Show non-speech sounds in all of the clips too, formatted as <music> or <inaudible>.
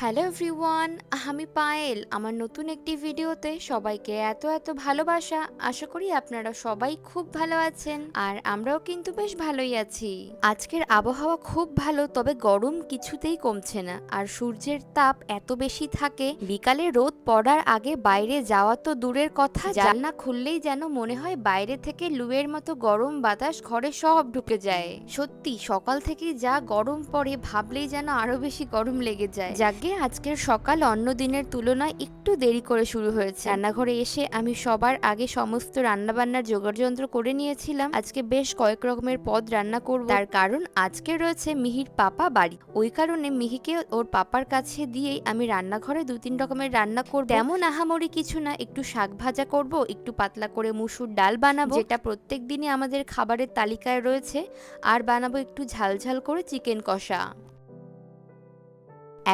Hello everyone আমি পায়েল। আমার নতুন একটি ভিডিওতে সবাইকে এত এত ভালোবাসা। আশা করি আপনারা সবাই খুব ভালো আছেন আর আমরাও কিন্তু বেশ ভালোই আছি। আজকের আবহাওয়া খুব ভালো তবে গরম কিছুতেই কমছে না। আর সূর্যের তাপ এত বেশি থাকে বিকালে রোদ পড়ার আগে বাইরে যাওয়া তো দূরের কথা। জানলা খুললেই যেন মনে হয় বাইরে থেকে লুয়ের মতো গরম বাতাস ঘরে সব ঢুকে যায়। সত্যি সকাল থেকে যা গরম পড়ে ভাবলেই যেন আরও বেশি গরম লেগে যায়। যাকে আজকের সকাল অন্য দিনের তুলনায় একটু দেরি করে শুরু হয়েছে। রান্নাঘরে এসে আমি সবার আগে সমস্ত রান্নাবান্নার যন্ত্র করে নিয়েছিলাম। আজকে বেশ কয়েক রকমের পদ রান্না করব। তার কারণ আজকে রয়েছে মিহির পাপা বাড়ি। ওই কারণে মিহিকে ওর পাপার কাছে দিয়েই আমি রান্নাঘরে দু তিন রকমের রান্না করব। তেমন আহামরি কিছু না, একটু শাক ভাজা করব, একটু পাতলা করে মুসুর ডাল বানাবো, যেটা প্রত্যেক দিনই আমাদের খাবারের তালিকায় রয়েছে। আর বানাবো একটু ঝালঝাল করে চিকেন কষা।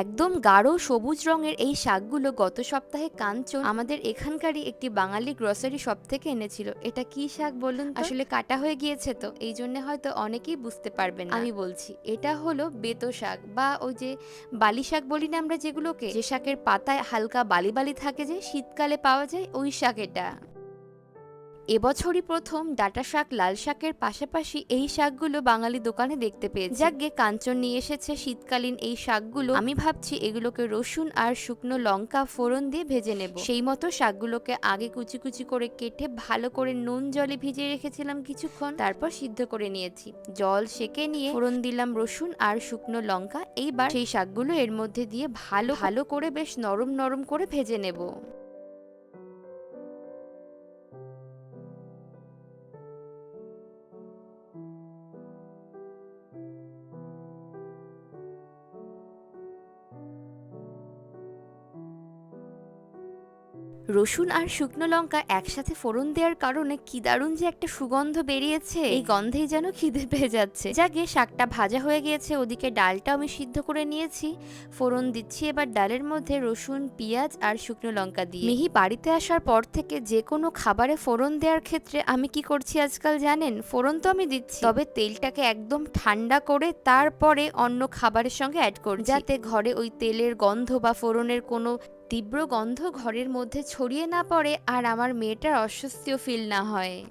একদম গাঢ় সবুজ রঙের এই শাকগুলো গত সপ্তাহে কাঞ্চন আমাদের এখানকারই একটি বাঙালি গ্রসারি শপ থেকে এনেছিল। এটা কি শাক বলুন আসলে কাটা হয়ে গিয়েছে তো এই জন্য হয়তো অনেকেই বুঝতে পারবেন আমি বলছি এটা হলো বেতো শাক বা ওই যে বালি শাক বলি না আমরা যেগুলোকে? যে শাকের পাতায় হালকা বালি বালি থাকে যে শীতকালে পাওয়া যায় ওই শাক এটা। এবছরই প্রথম ডাটা শাক, লাল শাকের পাশাপাশি এই শাকগুলো বাঙালি দোকানে দেখতে পেয়েছি। যাকে কাঞ্চন নিয়ে এসেছে শীতকালীন এই শাকগুলো। আমি ভাবছি এগুলোকে রসুন আর শুকনো লঙ্কা ফোড়ন দিয়ে ভেজে নেব। সেই মতো শাকগুলোকে আগে কুচি কুচি করে কেটে ভালো করে নুন জলে ভিজিয়ে রেখেছিলাম কিছুক্ষণ। তারপর সিদ্ধ করে নিয়েছি। জল সেকে নিয়ে ফোড়ন দিলাম রসুন আর শুকনো লঙ্কা। এইবার সেই শাকগুলো এর মধ্যে দিয়ে ভালো ভালো করে বেশ নরম নরম করে ভেজে নেব। রসুন আর শুকনো লঙ্কা একসাথে ফোড়ন দেওয়ার কারণে কি দারুণ যে একটা সুগন্ধ বেরিয়েছে। এই গন্ধেই যেন খিদে পেয়ে যাচ্ছে। যাকে শাকটা ভাজা হয়ে গিয়েছে, ওদিকে ডালটা আমি সিদ্ধ করে নিয়েছি। ফোড়ন দিচ্ছি এবার ডালের মধ্যে রসুন, পেঁয়াজ আর শুকনো লঙ্কা দিয়ে। মিহি বাড়িতে আসার পর থেকে যে কোনো খাবারে ফোড়ন দেওয়ার ক্ষেত্রে আমি কি করছি আজকাল জানেন? ফোড়ন তো আমি দিচ্ছি। তবে তেলটাকে একদম ঠান্ডা করে তারপরে অন্য খাবারের সঙ্গে অ্যাড করছি। যাতে ঘরে ওই তেলের গন্ধ বা ফোড়নের কোনো তীব্র গন্ধ ঘরের মধ্যে ছড়িয়ে না পড়ে আর আমার মেয়েটার অস্বস্তিও ফিল না হয়।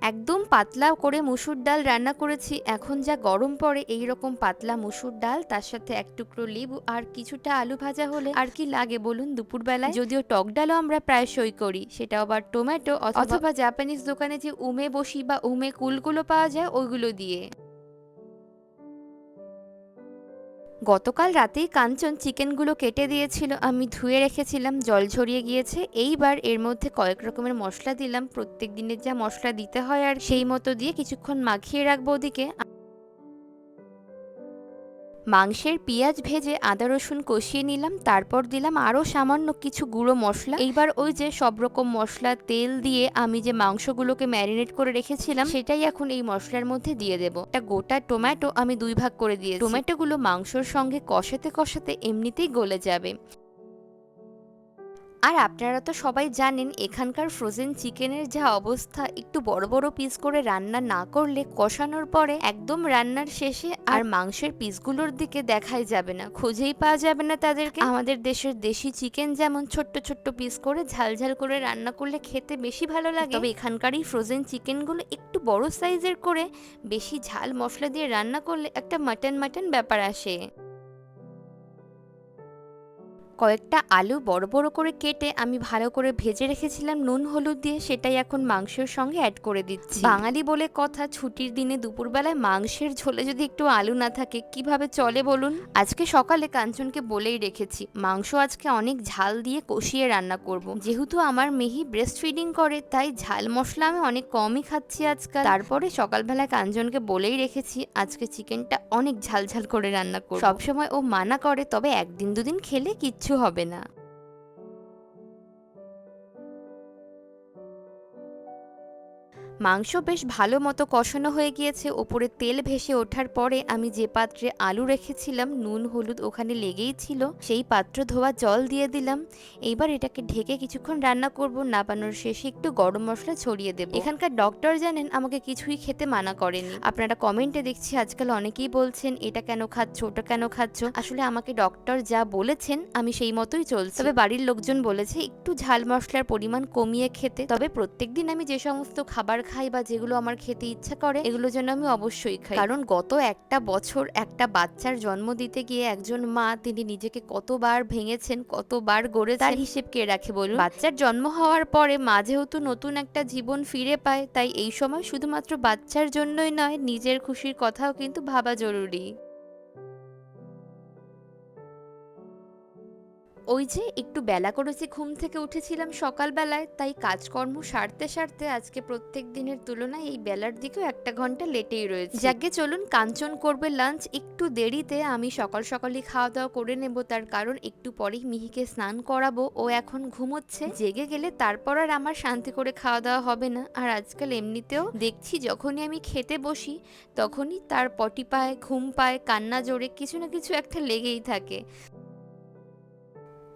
একদম পাতলা করে মুসুর ডাল রান্না করেছি এখন যা গরম পড়ে এই রকম পাতলা মুসুর ডাল তার সাথে এক টুকরো লেবু আর কিছুটা আলু ভাজা হলে আর কি লাগে বলুন দুপুরবেলায়? যদিও টক ডালও আমরা প্রায় সই করি সেটা আবার টমেটো অথবা জাপানিজ দোকানে যে উমে বসি বা উমে কুলগুলো পাওয়া যায় ওইগুলো দিয়ে। গতকাল রাতেই কাঞ্চন চিকেনগুলো কেটে দিয়েছিল। আমি ধুয়ে রেখেছিলাম, জল ঝরিয়ে গিয়েছে। এইবার এর মধ্যে কয়েক রকমের মশলা দিলাম। প্রত্যেক দিনের যা মশলা দিতে হয় আর সেই মতো দিয়ে কিছুক্ষণ মাখিয়ে রাখব ওদিকে। মাংসের পেঁয়াজ ভেজে আদা রসুন কষিয়ে নিলাম, তারপর দিলাম আরও সামান্য কিছু গুঁড়ো মশলা। এইবার ওই যে সব রকম মশলা, তেল দিয়ে আমি যে মাংসগুলোকে ম্যারিনেট করে রেখেছিলাম, সেটাই এখন এই মশলার মধ্যে দিয়ে দেব। একটা গোটা টমেটো আমি দুই ভাগ করে দিয়ে টমেটোগুলো মাংসর সঙ্গে কষাতে কষাতে এমনিতেই গলে যাবে। আর আপনারা তো সবাই জানেন, এখানকার ফ্রোজেন চিকেনের যা অবস্থা, একটু বড় বড় পিস করে রান্না না করলে কষানোর পরে একদম রান্নার শেষে আর মাংসের পিসগুলোর দিকে দেখাই যাবে না, খুঁজেই পাওয়া যাবে না তাদেরকে। আমাদের দেশের দেশি চিকেন যেমন ছোট্ট ছোট্ট পিস করে ঝাল ঝাল করে রান্না করলে খেতে বেশি ভালো লাগে। তবে এখানকার এই ফ্রোজেন চিকেনগুলো একটু বড় সাইজের করে বেশি ঝাল মশলা দিয়ে রান্না করলে একটা মাটন মাটন ব্যাপার আসে। কয়েকটা আলু বড় বড় করে কেটে আমি ভালো করে ভেজে রেখেছিলাম, নুন, হলুদ দিয়ে সেটাই এখন মাংসের সঙ্গে অ্যাড করে দিচ্ছি। বাঙালি বলে কথা, ছুটির দিনে দুপুরবেলায় মাংসের ঝোলে যদি একটু আলু না থাকে, কীভাবে চলে বলুন? আজকে সকালে কাঞ্চনকে বলেই রেখেছি, মাংস আজকে অনেক ঝাল দিয়ে কষিয়ে রান্না করব। যেহেতু আমার মেহি ব্রেস্ট ফিডিং করে, তাই ঝাল মশলা আমি অনেক কমই খাচ্ছি আজকাল। তারপরে সকালবেলায় কাঞ্চনকে বলেই রেখেছি, আজকে চিকেনটা অনেক ঝাল ঝাল করে রান্না করব। সবসময় ও মানা করে, তবে একদিন দুদিন খেলে কিচ্ছু কিচ্ছু হবে না। মাংস বেশ ভালো মতো কষানো হয়ে গিয়েছে। ওপরে তেল ভেসে ওঠার পরে আমি যে পাত্রে আলু রেখেছিলাম, নুন, হলুদ ওখানে লেগেই ছিল, সেই পাত্র ধোয়া জল দিয়ে দিলাম। এইবার এটাকে ঢেকে কিছুক্ষণ রান্না করব, নাবানোর শেষে একটু গরম মশলা ছড়িয়ে দেব। এখানকার ডক্টর জানেন, আমাকে কিছুই খেতে মানা করেনি। আপনারা কমেন্টে দেখছি আজকাল অনেকেই বলছেন, এটা কেন খাচ্ছ, ওটা কেন খাচ্ছ? আসলে আমাকে ডক্টর যা বলেছেন, আমি সেই মতোই চলছি। তবে বাড়ির লোকজন বলেছে, একটু ঝাল মশলার পরিমাণ কমিয়ে খেতে। তবে প্রত্যেকদিন আমি যে সমস্ত খাবার খাই বা যেগুলো আমার খেতে ইচ্ছা করে, এগুলো যেন আমি অবশ্যই খাই। কারণ গত একটা বছর একটা বাচ্চার জন্ম দিতে গিয়ে একজন মা, তিনি নিজেকে কতবার ভেঙেছেন, কতবার গড়ে তার হিসেব কে রাখে বলুন? বাচ্চার জন্ম হওয়ার পরে মা যেহেতু নতুন একটা জীবন ফিরে পায়, তাই এই সময় শুধুমাত্র বাচ্চার জন্যই নয়, নিজের খুশির কথাও কিন্তু ভাবা জরুরি। ওই যে একটু বেলা করেছি ঘুম থেকে উঠেছিলাম সকালবেলায়, তাই কাজকর্ম সারতে সারতে আজকে প্রত্যেক দিনের তুলনায় এই বেলার দিকেও একটা ঘণ্টা লেটেই রয়েছে। যাকে চলুন কাঞ্চন করবে লাঞ্চ একটু দেরিতে আমি সকাল সকালই খাওয়া দাওয়া করে নেব, তার কারণ একটু পরেই মিহিকে স্নান করাবো। ও এখন ঘুমোচ্ছে, জেগে গেলে তারপর আর আমার শান্তি করে খাওয়া দাওয়া হবে না। আর আজকাল এমনিতেও দেখছি যখনই আমি খেতে বসি, তখনই তার পটি পায়, ঘুম পায়, কান্না জোরে, কিছু না কিছু একটা লেগেই থাকে।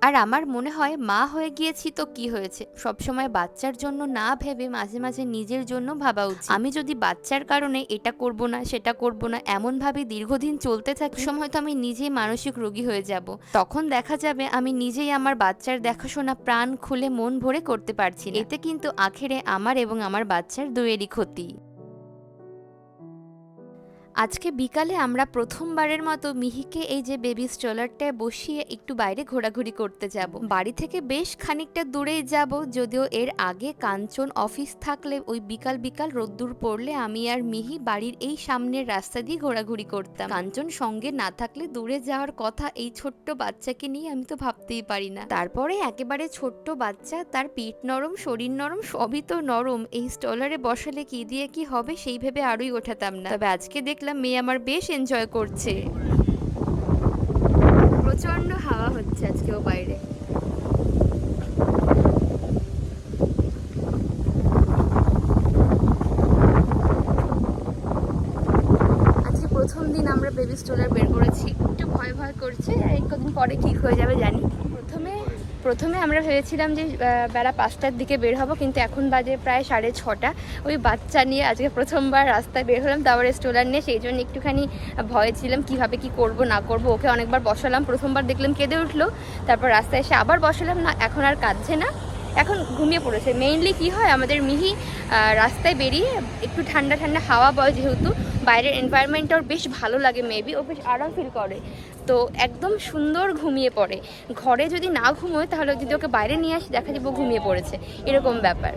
আর আমার মনে হয় মা হয়ে গিয়েছি তো কি হয়েছে? সবসময় বাচ্চার জন্য না ভেবে মাঝে মাঝে নিজের জন্য ভাবা উচিত। আমি যদি বাচ্চার কারণে এটা করব না, সেটা করব না এমন ভাবে দীর্ঘদিন চলতে থাকি সময় তো আমি নিজেই মানসিক রোগী হয়ে যাব। তখন দেখা যাবে আমি নিজেই আমার বাচ্চার দেখাশোনা প্রাণ খুলে মন ভরে করতে পারছি এতে কিন্তু আখেরে আমার এবং আমার বাচ্চার দুয়েরই ক্ষতি। আজকে বিকালে আমরা প্রথমবারের মতো মিহিকে এই যে বেবি স্ট্রলারটায় বসিয়ে একটু বাইরে ঘোরাঘুরি করতে যাব। বাড়ি থেকে বেশ খানিকটা দূরেই যাব, যদিও এর আগে কাঞ্চন অফিস থাকলে ওই বিকাল বিকাল রোদ্দুর পড়লে আমি আর মিহি বাড়ির এই সামনের রাস্তা দিয়ে ঘোরাঘুরি করতাম। কাঞ্চন সঙ্গে না থাকলে দূরে যাওয়ার কথা এই ছোট্ট বাচ্চাকে নিয়ে আমি তো ভাবতেই পারি না। তারপরে একেবারে ছোট্ট বাচ্চা, তার পিঠ নরম, শরীর নরম, সবই তো নরম, এই স্টলারে বসালে কি দিয়ে কি হবে সেই ভেবে আরোই ওঠাতাম না। তবে আজকে দেখলাম মেয়ে আমার বেশ এনজয় করছে। প্রচণ্ড হাওয়া হচ্ছে আজকেও বাইরে। আজকে প্রথম দিন আমরা বেবি স্ট্রলার বের করেছি। একটু ভয় ভয় করছে কদিন পরে ঠিক হয়ে যাবে, জানি প্রথমে আমরা ভেবেছিলাম যে বেলা পাঁচটার দিকে বের হব, কিন্তু এখন বাজে প্রায় সাড়ে ছটা। ওই বাচ্চা নিয়ে আজকে প্রথমবার রাস্তায় বের হলাম, তারপরে স্টোলার নিয়ে। সেই জন্য একটুখানি ভয় ছিলাম, কীভাবে কি করব, না করব। ওকে অনেকবার বসালাম, প্রথমবার দেখলাম কেঁদে উঠল। তারপর রাস্তায় এসে আবার বসালাম, না, এখন আর কাঁদছে না। এখন ঘুমিয়ে পড়েছে। মেইনলি কি হয়, আমাদের মিহি রাস্তায় বেরিয়ে একটু ঠান্ডা ঠান্ডা হাওয়া বয় যেহেতু বাইরের এনভায়রনমেন্টটাও বেশ ভালো লাগে মেবি ও বেশ আরাম ফিল করে। তো একদম সুন্দর ঘুমিয়ে পড়ে। ঘরে যদি না ঘুমোয়, তাহলে যদি ওকে বাইরে নিয়ে আসি, দেখা যাব ঘুমিয়ে পড়েছে। এরকম ব্যাপার।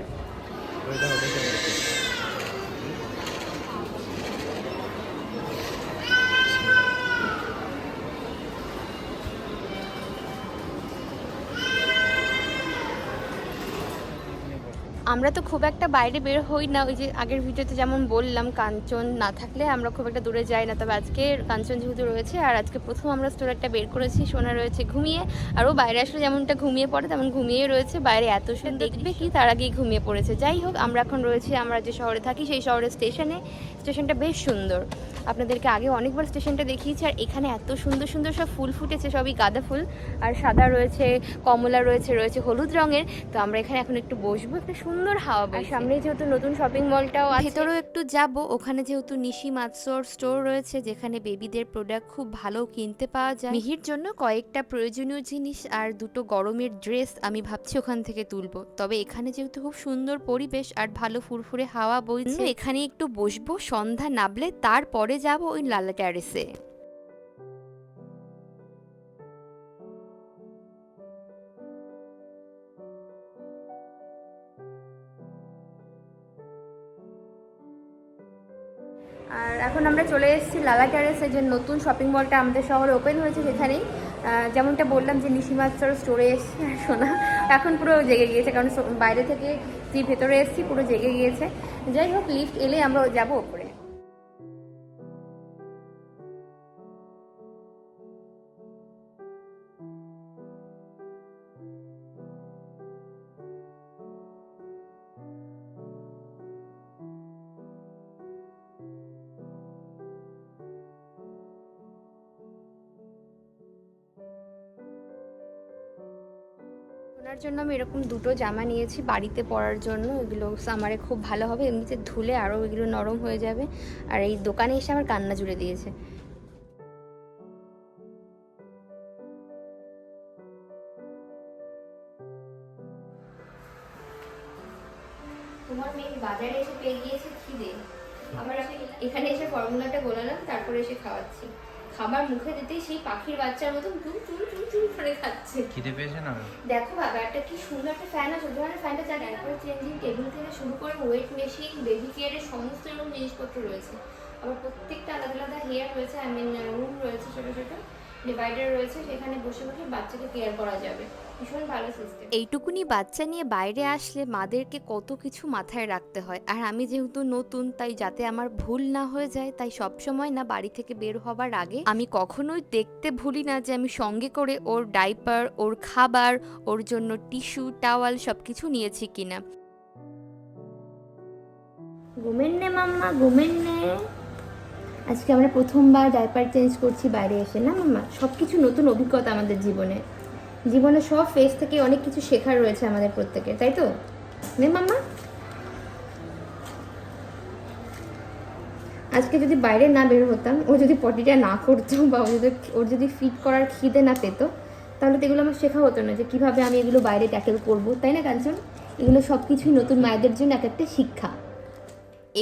আমরা তো খুব একটা বাইরে বের হই না ওই যে আগের ভিডিওতে যেমন বললাম কাঞ্চন না থাকলে আমরা খুব একটা দূরে যাই না। তবে আজকে কাঞ্চন যেহেতু রয়েছে আর আজকে প্রথম আমরা স্টোরারটা বের করেছি সোনা রয়েছে ঘুমিয়ে আর ও বাইরে আসলে যেমনটা ঘুমিয়ে পড়ে তেমন ঘুমিয়ে রয়েছে। বাইরে এত সুন্দর দেখবে কি তার আগেই ঘুমিয়ে পড়েছে। যাই হোক আমরা এখন রয়েছি আমরা যে শহরে থাকি সেই শহরের স্টেশনে স্টেশনটা বেশ সুন্দর। আপনাদেরকে আগে অনেকবার স্টেশনটা দেখিয়েছি আর এখানে এত সুন্দর সুন্দর সব ফুল ফুটেছে সবই গাঁদা ফুল। আর সাদা রয়েছে কমলা রয়েছে রয়েছে হলুদ রঙের। তো আমরা এখানে এখন একটু বসবো একটা সুন্দর হাওয়া আর সামনে যেহেতু নতুন শপিং মলটাও আছে। ভেতরেও একটু যাব ওখানে যেহেতু নিশি মাতসোর স্টোর রয়েছে যেখানে বেবিদের প্রোডাক্ট খুব ভালো কিনতে পাওয়া যায়। মিহির জন্য কয়েকটা প্রয়োজনীয় জিনিস আর দুটো গরমের ড্রেস আমি ভাবছি ওখান থেকে তুলবো। তবে এখানে যেহেতু খুব সুন্দর পরিবেশ আর ভালো ফুরফুরে হাওয়া বইছে এখানে একটু বসবো সন্ধ্যা নাবলে তারপরে যাব ওই লালা ট্যারেসে এখন আমরা চলে এসেছি লালা ট্যারেসে যে নতুন শপিং মলটা আমাদের শহরে ওপেন হয়েছে সেখানেই যেমনটা বললাম যে নিশিমাত্রার স্টোরে এসেছি সোনা। এখন পুরো জেগে গিয়েছে, কারণ বাইরে থেকে যে ভেতরে এসেছি পুরো জেগে গিয়েছে। যাই হোক লিফট এলে আমরা যাব ওপরে। ওনার জন্য আমি এরকম দুটো জামা নিয়েছি বাড়িতে পরার জন্য। এগুলো সামারে খুব ভালো হবে। এমনিতে ধুলে আরও এগুলো নরম হয়ে যাবে। আর এই দোকানে এসে আমার কান্না জুড়ে দিয়েছে। তোমার মেয়ে বাজারে এসে পেয়ে গিয়েছে খিদে। আবার আমি এখানে এসে ফর্মুলাটা গোলালাম তারপরে এসে খাওয়াচ্ছি। খাবার মুখে দিতেই সেই পাখির বাচ্চার মতন চুল চুল চুল চুল করে খাচ্ছে। খিদে পেয়েছে না? দেখো বাবা একটা কি সুন্দর একটা ফ্যান আছে ধরনের ফ্যানটা যা তারপরে চেঞ্জিং টেবিল থেকে শুরু করে ওয়েট মেশিন বেবি কেয়ারের সমস্ত রকম জিনিসপত্র রয়েছে। আবার প্রত্যেকটা আলাদা আলাদা হেয়ার রয়েছে আই মিন রুম রয়েছে ছোটো ছোটো। ডিভাইডার রয়েছে সেখানে বসে বসে বাচ্চাকে কেয়ার করা যাবে। ভীষণ ভালো সিস্টেম এইটুকুনি বাচ্চা নিয়ে বাইরে আসলে মাদেরকে কত কিছু মাথায় রাখতে হয়। আর আমি যেহেতু নতুন তাই যাতে আমার ভুল না হয়ে যায় তাই সব সময় না বাড়ি থেকে বের হবার আগে আমি কখনোই দেখতে ভুলি না যে আমি সঙ্গে করে ওর ডাইপার ওর খাবার ওর জন্য টিস্যু টাওয়াল সব কিছু নিয়েছি কিনা। ঘুমেন নে মাম্মা ঘুমেন নে। আজকে আমরা প্রথমবার ডাইপার চেঞ্জ করছি বাইরে এসে, না মাম্মা? সব কিছু নতুন অভিজ্ঞতা আমাদের জীবনে। জীবনে সব ফেস থেকে অনেক কিছু শেখার রয়েছে আমাদের প্রত্যেকের, তাই তো? নে মাম্মা। আজকে যদি বাইরে না বের হতাম, ও যদি পটিটা না করতো <laughs> বা ও যদি, ওর যদি ফিট করার খিদে না পেতো, তাহলে তো এগুলো আমার শেখা হতো না যে কীভাবে আমি এগুলো বাইরে ট্যাকেল করব, তাই না কাঞ্চন? এগুলো সব কিছুই নতুন মায়েদের জন্য এক একটা শিক্ষা।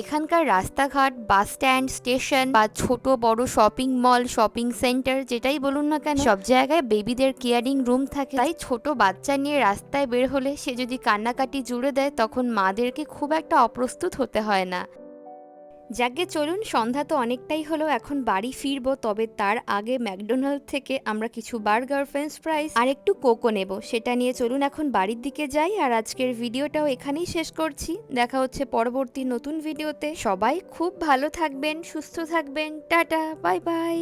এখানকার রাস্তাঘাট, বাস স্ট্যান্ড, স্টেশন বা ছোট বড় শপিং মল, শপিং সেন্টার যেটাই বলুন না কেন, সব জায়গায় বেবিদের কেয়ারিং রুম থাকে। তাই ছোট বাচ্চা নিয়ে রাস্তায় বের হলে সে যদি কান্নাকাটি জুড়ে দেয়, তখন মাদেরকে খুব একটা অপ্রস্তুত হতে হয় না। যাকে চলুন, সন্ধ্যা তো অনেকটাই হলো এখন বাড়ি ফিরবো, তবে তার আগে ম্যাকডোনাল্ড থেকে আমরা কিছু বার্গার, ফ্রেঞ্চ ফ্রাইস আর একটু কোকো নেব। সেটা নিয়ে চলুন এখন বাড়ির দিকে যাই আর আজকের ভিডিওটাও এখানেই শেষ করছি। দেখা হচ্ছে পরবর্তী নতুন ভিডিওতে। সবাই খুব ভালো থাকবেন, সুস্থ থাকবেন। Tata, bye bye.